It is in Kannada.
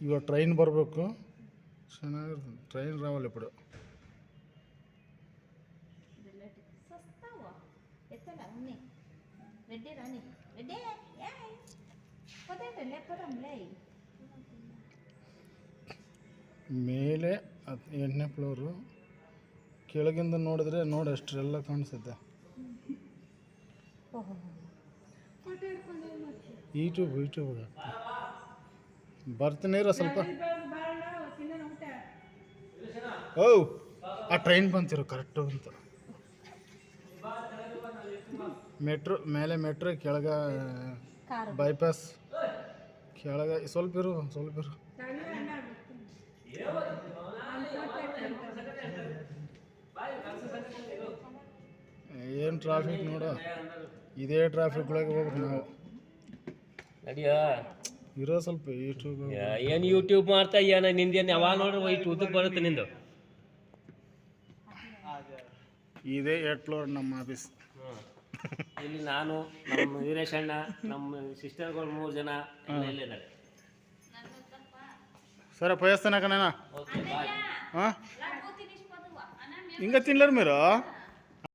ಇವಾಗ ಟ್ರೈನ್ ಬರಬೇಕು. ಚೆನ್ನಾಗಿರುತ್ತೆ. ಟ್ರೈನ್ ರಾವಲ್ ఇప్పుడు ಮೇಲೆ ಎಂಟನೇ ಫ್ಲೋರು ಕೆಳಗಿಂದ ನೋಡಿದ್ರೆ ನೋಡಿ ಅಷ್ಟರೆಲ್ಲ ಕಾಣಿಸುತ್ತೆ. ಯೂಟ್ಯೂಬ್ ಯೂಟ್ಯೂಬ್ ಬರ್ತೀನಿ ಇರೋ ಸ್ವಲ್ಪ. ಓ ಆ ಟ್ರೈನ್ ಬಂತಿರೋ ಕರೆಕ್ಟು ಅಂತ. ಮೆಟ್ರೋ ಮೇಲೆ ಮೆಟ್ರೋ ಕೆಳಗ ಬೈಪಾಸ್ ಕೆಳಗ ಸ್ವಲ್ಪ ಇರು ಸ್ವಲ್ಪ ಇರು. ಏನು ಟ್ರಾಫಿಕ್ ನೋಡು. ಇದೇ ಟ್ರಾಫಿಕ್ ಒಳಗೆ ಹೋಗ್ಬೇಕು ನಾವು. ನಡಿಯ? ಇರೋ ಸ್ವಲ್ಪ ಯೂಟ್ಯೂಬ್ ಏನು ಯೂಟ್ಯೂಬ್ ಮಾಡ್ತಾ ಏನ ನಿಂದೇನು ಯಾವಾಗ ನೋಡ್ರಿ ವೈಟ್ ಉದ್ದಕ್ಕೆ ಬರುತ್ತೆ ನಿಂದು? ಇದೇ ಏಟ್ ಫ್ಲೋರ್ ನಮ್ಮ ಆಫೀಸ್ ಇಲ್ಲಿ ನಾನು ನಮ್ಮ ವೀರೇಶ್ ಅಣ್ಣ ನಮ್ಮ ಸಿಸ್ಟರ್ಗಳು ಮೂರು ಜನ ಸರ ಪಯಸ್ತನ ಕಣ ಹಾಂ? ಹಿಂಗೆ ತಿನ್ಲರ್ ಮೇರು?